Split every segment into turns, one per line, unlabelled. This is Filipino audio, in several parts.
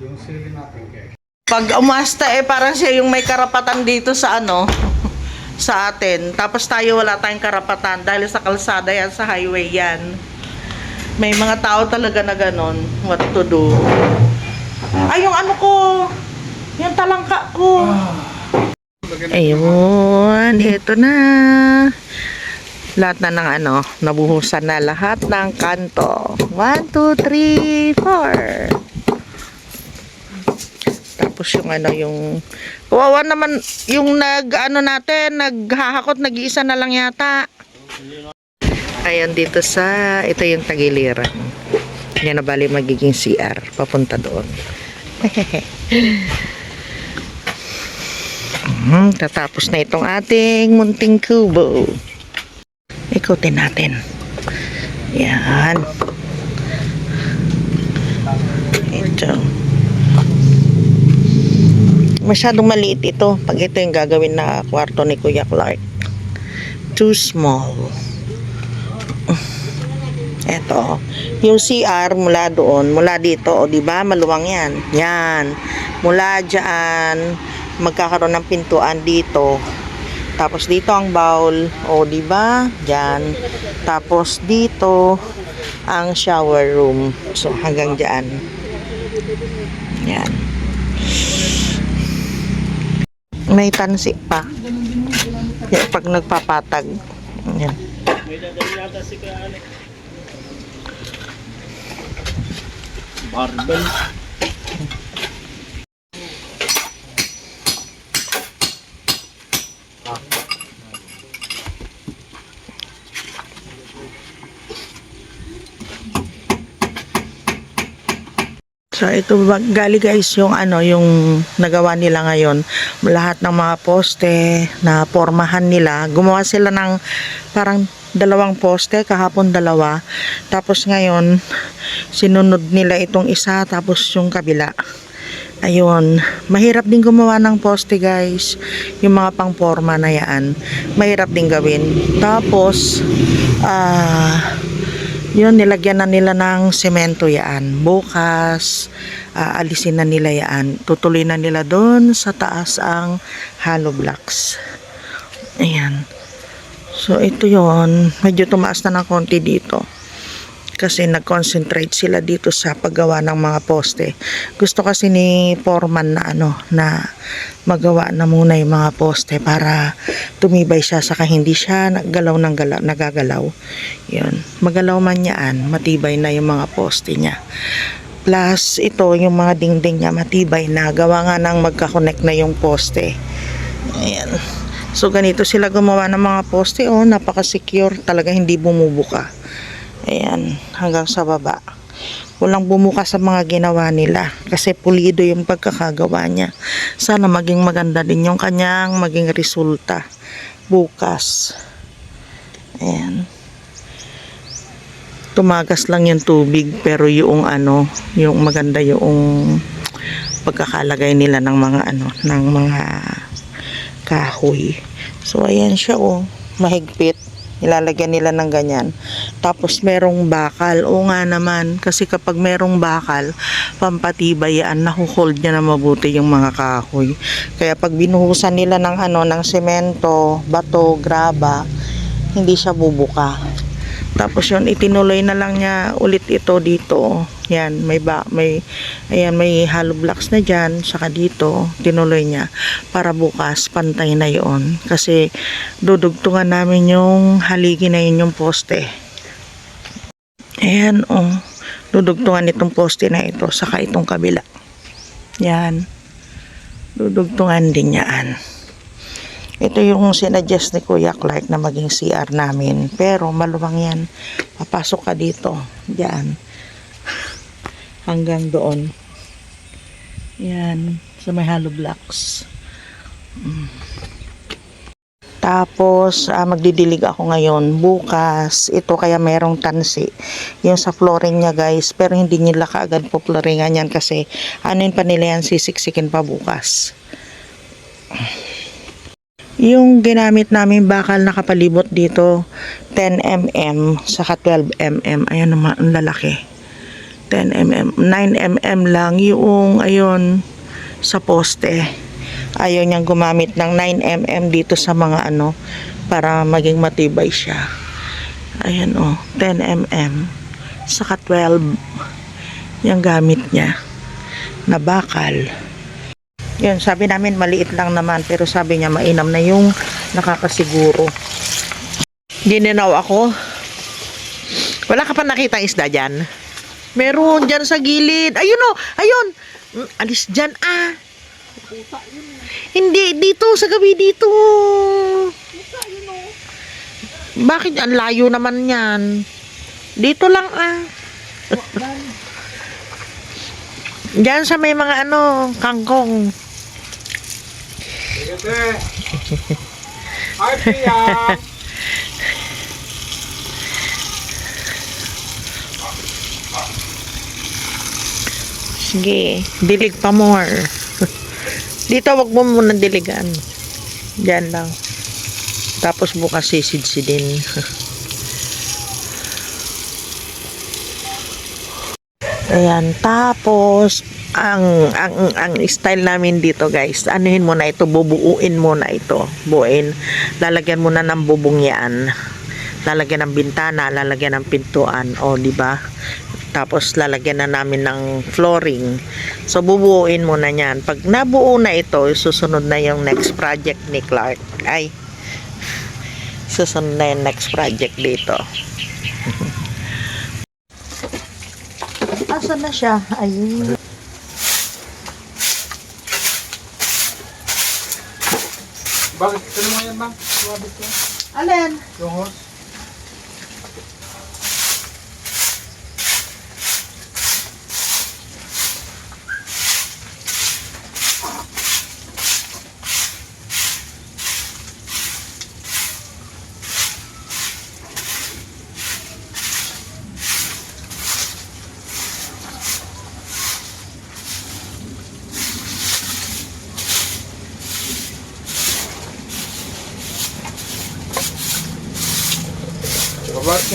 Yung sili natin, guys.
Pag umasta eh parang siya yung may karapatan dito sa ano sa atin. Tapos tayo wala tayong karapatan dahil sa kalsada yan, sa highway yan. May mga tao talaga na ganon, what to do. Ay, yung ano ko, yung talangka ko. Ayun, ito na. Lahat na ng ano, nabuhusan na lahat ng kanto. 1, 2, 3, 4. Tapos yung ano, yung... Kawawa naman yung nag, ano natin, naghahakot, nag-iisa na lang yata. Ayan, dito sa, ito yung tagiliran. Yan na bali magiging CR, papunta doon. Hmm, tatapos na itong ating munting kubo. Ikutin natin. Yan. Ito. Masyadong maliit ito. Pag ito yung gagawin na kwarto ni Kuya Clark. Too small. Ito. Yung CR mula doon, mula dito, o di ba maluwang yan. Yan. Mula diyan, magkakaroon ng pintuan dito. Tapos dito ang bowl, o di ba? Diyan. Tapos dito ang shower room. So hanggang diyan. Yan. May tansi pa. Yan, pag nagpapatag. Yan.
Barbell.
So ito gali guys yung ano yung nagawa nila ngayon. Lahat ng mga poste na pormahan nila gumawa sila ng parang dalawang poste kahapon dalawa. Tapos ngayon sinunod nila itong isa tapos yung kabila ayun mahirap din gumawa ng poste guys yung mga pang porma na yan mahirap din gawin tapos ah yun, nilagyan na nila ng semento yaan. Bukas, aalisin na nila yaan. Tutuloy na nila doon sa taas ang hollow blocks. Ayan. So, ito yon Medyo tumaas na ng konti dito. Kasi nag-concentrate sila dito sa paggawa ng mga poste. Gusto kasi ni Foreman na ano, na magawa na muna yung mga poste para tumibay siya saka hindi siya nagalaw ng galaw, nagagalaw. Yun. Magalaw man yaan, matibay na yung mga poste niya. Plus, ito, yung mga dingding niya, matibay na. Gawa nga ng magka-connect na yung poste. Ayan. So, ganito sila gumawa ng mga poste. Oh, napaka-secure. Talaga hindi bumubuka. Ayan, hanggang sa baba. Walang bumuka sa mga ginawa nila kasi pulido yung pagkakagawa niya. Sana maging maganda din yung kanyang maging resulta bukas. Ayan. Tumagas lang yung tubig pero yung ano, yung maganda yung pagkakalagay nila ng mga ano, ng mga kahoy. So ayan siya oh, mahigpit. Ilalagyan nila ng ganyan. Tapos merong bakal. O nga naman, kasi kapag merong bakal, pampatibay yan, nahuhold niya na mabuti yung mga kahoy. Kaya pag binuhusan nila ng ano, ng semento, bato, graba, hindi siya bubuka. Tapos yun, itinuloy na lang niya ulit ito dito. Yan, may ba, may, ayan, may hollow blocks na dyan, saka dito, tinuloy niya. Para bukas, pantay na yon Kasi, dudugtungan namin yung haligi na yun yung poste. Ayan, oh. Dudugtungan itong poste na ito, saka itong kabila. Yan. Dudugtungan din yan. Ito yung sinadjust ni Kuya Clark na maging CR namin. Pero maluwang yan. Papasok ka dito. Diyan. Hanggang doon. Yan. Sa may hollow blocks. Mm. Tapos, ah, magdidilig ako ngayon. Bukas, ito kaya merong tansi. Yung sa flooring niya guys. Pero hindi nila kaagad po flooringan yan kasi anin pa nila yan sisiksikin pa bukas. Yung ginamit namin bakal na kapalibot dito, 10 mm saka 12 mm. Ayan naman, ang lalaki. 10 mm, 9 mm lang yung ayun sa poste. Ayaw niyang gumamit ng 9 mm dito sa mga ano para maging matibay siya. Ayan oh, 10 mm. Saka 12 yung gamit niya na bakal. Yun, sabi namin maliit lang naman pero sabi niya mainam na yung nakakasiguro. Gininaw ako. Wala ka pa nakita isda dyan? Meron dyan sa gilid. Ayun o, ayun. Mm, Alis dyan ah. Hindi, dito, sa gabi dito. Bakit? Ang layo naman yan. Dito lang ah. Diyan sa may mga ano, kangkong.
Sige, te.
Sige, dilig pa more. Dito, wag mo muna diligan. Diyan lang. Tapos bukas sisidsidin. Ayan, tapos ang ang ang style namin dito guys, anuhin mo na ito, bubuuin mo na ito. Buuin. Lalagyan mo na ng bubong yan. Lalagyan ng bintana, lalagyan ng pintuan, o di ba? Tapos lalagyan na namin ng flooring. So bubuuin mo na yan. Pag nabuo na ito, susunod na yung next project ni Clark. Ay, susunod na yung next project dito. Asan na siya? Ayun.
Bakit? Ito naman yan, ma'am.
Alin?
Yung hose.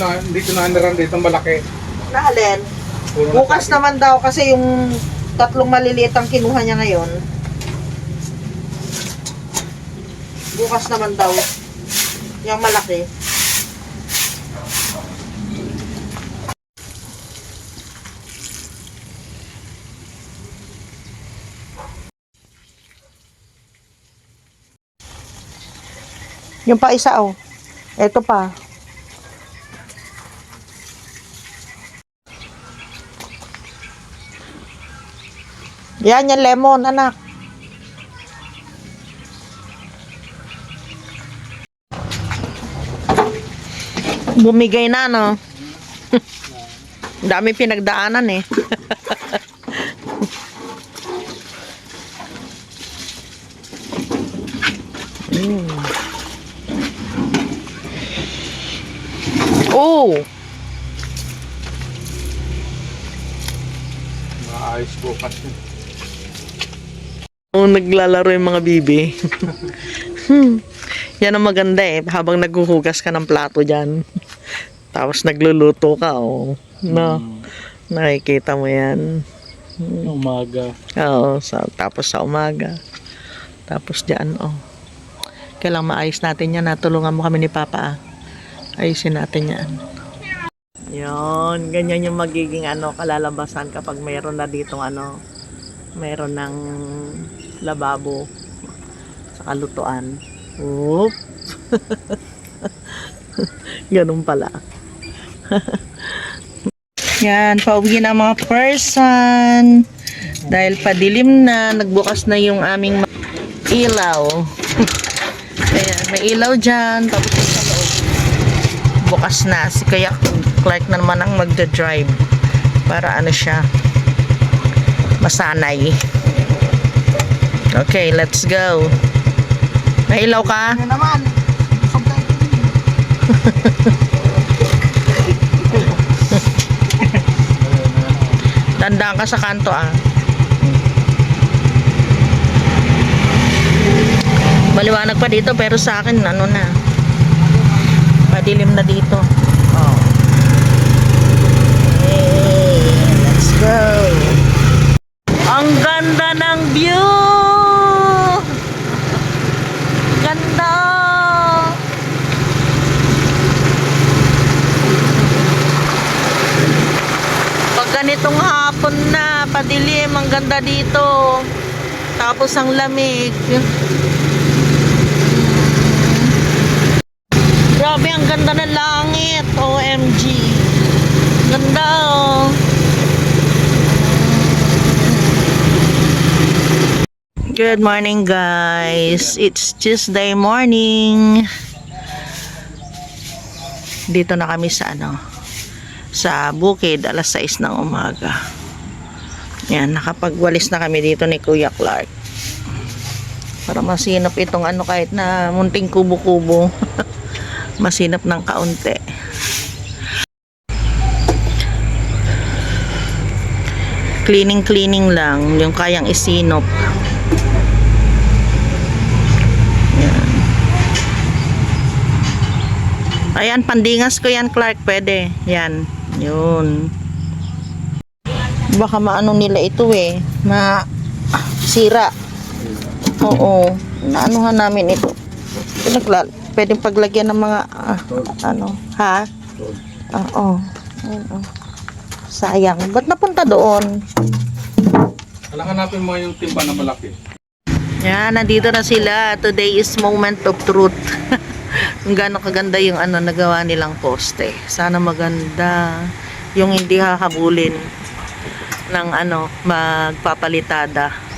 Kina, hindi ko naandaran dito malaki.
Na alin?
Puro na
Bukas
akin.
naman daw kasi yung tatlong maliliit ang kinuha niya ngayon. Bukas naman daw. Yung malaki. Yung pa isa oh. Ito pa. Yan yung lemon, anak. Bumigay na, no? Dami pinagdaanan eh. mm. Oh!
Maayos bukas yun.
Oh, naglalaro yung mga bibi. hmm. Yan ang maganda eh. Habang naghuhugas ka ng plato dyan. Tapos nagluluto ka, oh. No. Nakikita mo yan.
Umaga.
Oo, sa, tapos sa umaga. Tapos dyan, oh. Kailang maayos natin yan. Natulungan mo kami ni Papa. ah. Ayusin natin yan. Yon, ganyan yung magiging ano kalalabasan kapag mayroon na ditong ano, mayroon ng lababo sa kalutuan. Oop. Ganun pala. Yan, pauwi na mga person. Dahil padilim na, nagbukas na yung aming ilaw. Ayan, may ilaw dyan. Tapos. Bukas na. Si Kuya Clark na naman ang magda-drive. Para ano siya, masanay. Okay, let's go. May ilaw ka?
Naman?
Tandaan ka sa kanto ah. Maliwanag pa dito pero sa akin ano na. Madilim na dito. Oh. Hey, let's ganitong hapon na, padilim, ang ganda dito. Tapos ang lamig. Grabe, ang ganda ng langit. OMG. Ganda, oh. Good morning, guys. It's Tuesday morning. Dito na kami sa ano, sa bukid, alas 6 ng umaga. Yan, nakapagwalis na kami dito ni Kuya Clark. Para masinap itong ano kahit na munting kubo-kubo. masinap ng kaunti. Cleaning cleaning lang yung kayang isinop. Yan. Ayan, pandingas ko yan, Clark. Pwede. Yan. Yun. Baka maano nila ito eh. Ma sira. Oo. Naanuhan namin ito. Pinagla pwedeng paglagyan ng mga ah, ano, ha? Oo. Oo. Sayang. Ba't napunta doon?
Natin mo yung timba na malaki.
Yan, nandito na sila. Today is moment of truth. Kung gaano kaganda yung ano nagawa nilang poste. Sana maganda. Yung hindi hahabulin ng ano, magpapalitada.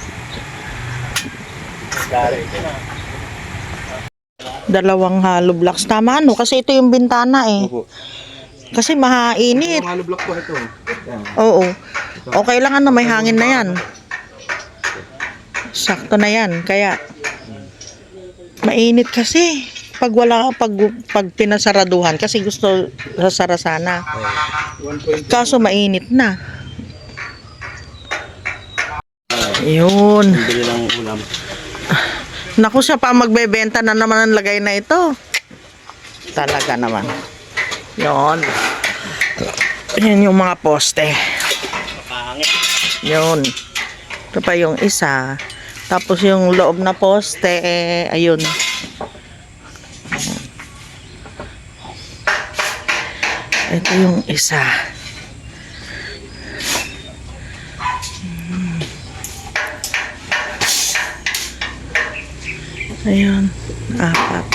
Dalawang hollow blocks. Tama no? Kasi ito yung bintana eh.
Opo.
Kasi mahainit.
Yung hollow block po ito. Yan.
Oo. Okay lang ano, may hangin na yan. Sakto na yan. Kaya, mainit kasi. Pag wala, pag, pag pinasaraduhan, kasi gusto sasara sana.
1.2.
Kaso mainit na. Yun.
Bili ulam.
Naku siya pa magbebenta na naman ang lagay na ito. Talaga naman. Yun. Yan yung mga poste. Yun. Ito pa yung isa. Tapos yung loob na poste, eh, ayun. Ito yung isa. Ayun. Apat.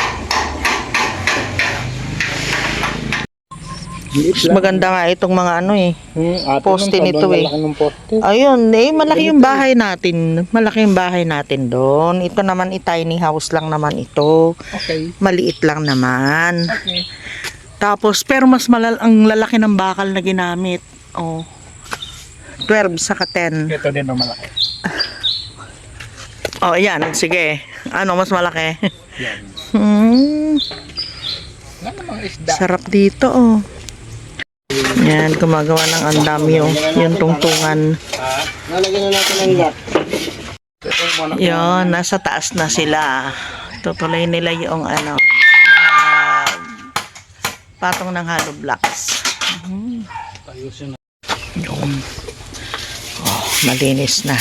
Mas maganda nga itong mga ano eh.
Hmm,
Poste nito eh.
poste.
Ayun, eh, malaki yung bahay natin. Malaki yung bahay natin doon. Ito naman, i tiny house lang naman ito.
Okay.
Maliit lang naman.
Okay.
Tapos, pero mas malal ang lalaki ng bakal na ginamit. Oh. 12 saka 10.
Ito din ang malaki.
Oh, yan. Sige. Ano mas malaki?
Yan.
hmm,
Yan namang isda.
sarap dito, oh. Yan, gumagawa ng andamyo. Yung tungtungan.
Nalagyan na natin ang mga
Yon, nasa taas na sila. Tutuloy nila yung ano, patong ng hollow blocks.
ayusin na.
Yun. Oh, malinis na.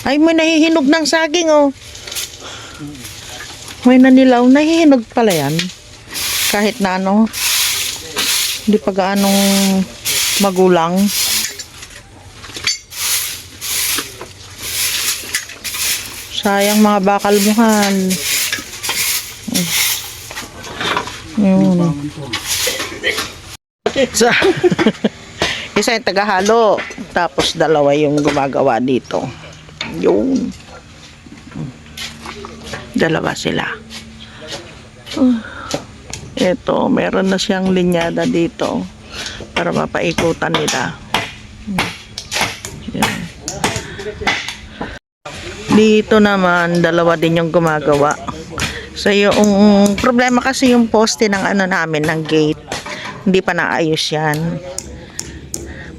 Ay, may nahihinog ng saging, oh. May nanilaw. Nahihinog pala yan. Kahit na ano, hindi pa gaanong magulang. Sayang mga bakal muhal. Yun. Isa, isa yung tagahalo. Tapos dalawa yung gumagawa dito. Yun. Dalawa sila. Uh, ito, meron na siyang linyada dito para mapaikutan nila. Yan. Dito naman, dalawa din yung gumagawa. So, yung problema kasi yung poste ng ano namin, ng gate, hindi pa naayos yan.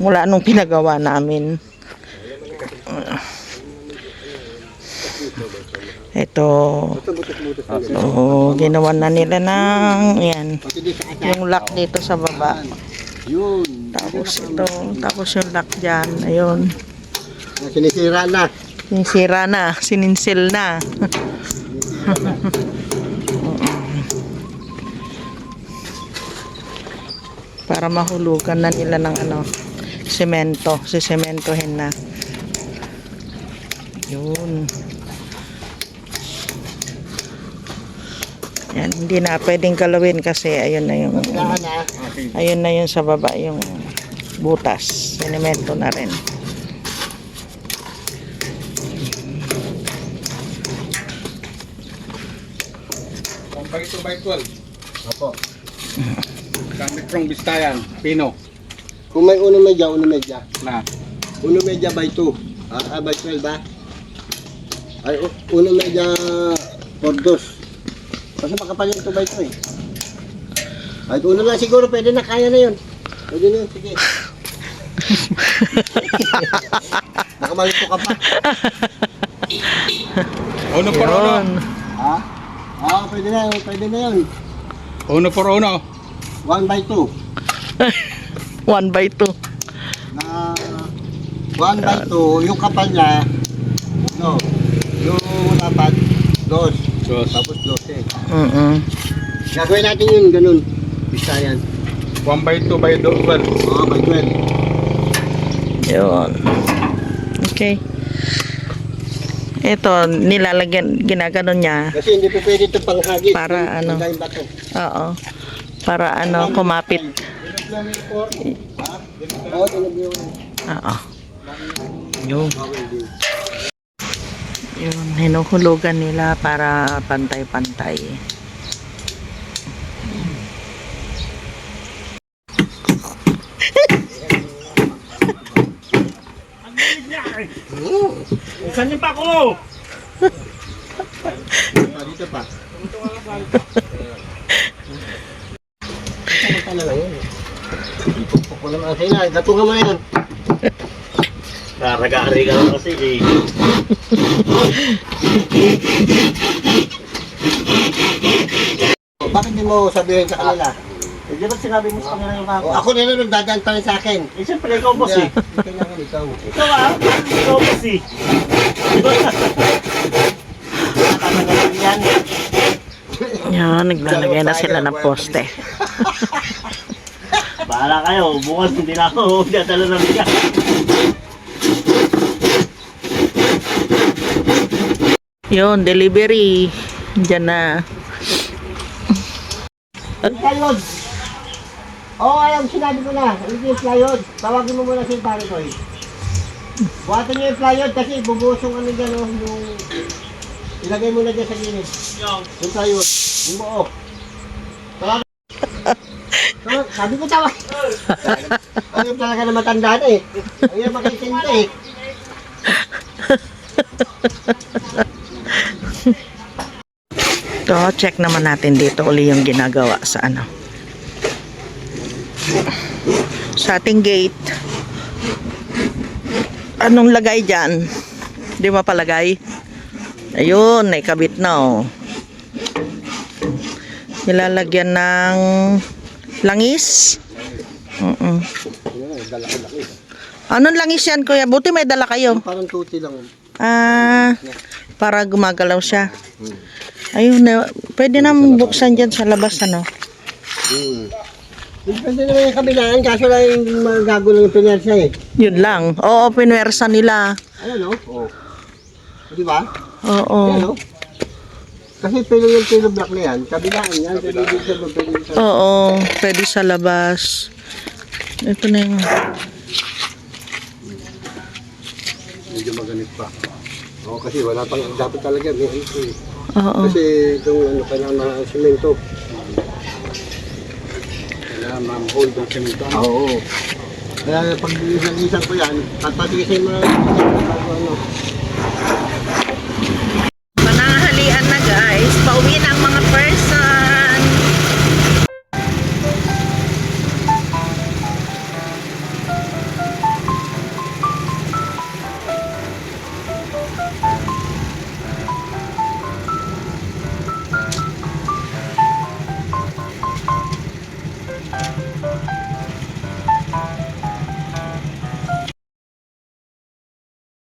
Mula nung pinagawa namin. Ito. Oh, ginawa na nila ng yan. Yung lock dito sa baba.
Yun.
Tapos ito, tapos yung lock diyan. Ayun.
Sinisira na.
Sinisira na, sininsil na. Para mahulugan na nila ng ano. semento. Sisementohin na. Yun. Yan, hindi na pwedeng kalawin kasi ayun na yung ayun na yung sa baba yung butas. Sinemento na rin.
By two by twelve.
Opo.
Gamit from Bistayan, Pino.
Kung may uno medya, uno medya.
Na.
Uno medya by 2. Ah, ah, by 12 ba? Ay, u- uno medya por 2. Kasi makapal yung 2 by 2 eh. Kahit uno lang siguro, pwede na, kaya na yun. Pwede na yun, sige. Nakamalito ka pa.
Uno por uno.
Yun.
Ha? Ah, pwede na yun, pwede na yun.
Uno por uno.
1 by 2.
1 by 2.
Na 1 by 2, yung kapal niya, no, yung dapat, 2.
Dos.
Tapos 12.
Mm
Gagawin natin yun, ganun. Isa yan.
One by two by do- twelve.
Oo, by 12.
Yun. Okay. Ito, nilalagyan, ginaganon niya.
Kasi hindi po pwede ito panghagis.
Para ano? Oo. Para ano, kumapit.
Oo.
Oo. Yun. Yun, hinuhulugan nila para pantay-pantay.
Ah, dito pa. Ito na lang yun. Ipupok ko naman. Sige na, gatungan mo na yan.
Karagari ka lang kasi eh.
Bakit di mo sabihin sa kanila?
Eh, di ba sinabi mo sa kanila yung
O,
ako?
ako na lang nagdadaan pa rin sa akin.
Eh, siyempre ikaw boss eh.
Hindi, kailangan ikaw.
Ikaw ah, ikaw boss eh. Di ba? Tatanggalin yan.
Yan, naglalagay na sila ng poste.
Bahala kayo, bukas hindi na ako dadala ng bigas.
Yun, delivery. Diyan na.
Oo, oh, alam, sinabi ko na. Ano yung plywood? Tawagin mo muna si pare ko eh. Buhatin niyo yung plywood kasi bubuhos yung ano dyan, oh, yung... Ilagay mo na dyan sa gilid. Yung plywood. Yung buo. Tawagin. Tawag, sabi ko tawag. Ayaw talaga na matanda na eh. Ayaw makikinta eh.
Ito, check naman natin dito uli yung ginagawa sa ano. Sa ating gate. Anong lagay dyan? Di mapalagay? Ayun, naikabit na oh. Nilalagyan ng langis. Mm
Dala-laki.
Anong langis yan, kuya? Buti may dala kayo.
Parang tuti lang.
Ah, para gumagalaw siya. Ayun na, pwede na buksan dyan sa labas, ano?
Hmm. Depende naman yung kabilaan, kaso lang yung magago lang yung pinersa eh.
Yun lang. Oo, pinwersa nila.
Ano no? Oo. Di ba?
Oo.
Ano? Kasi pilo yung pilo block na yan, kabilaan yan, pwede din sa pwede din sa...
Oo, pwede sa labas. Ito na yung...
Medyo maganit pa. Oo, kasi wala pang, dapat talaga may eh.
Oo.
Kasi itong ano, kailangan na simento.
Kailangan ma-hold ang semento.
Oo. Kaya pag isang ko yan, at patigisin mo na ano.
Manahalian na guys. Pauwi na.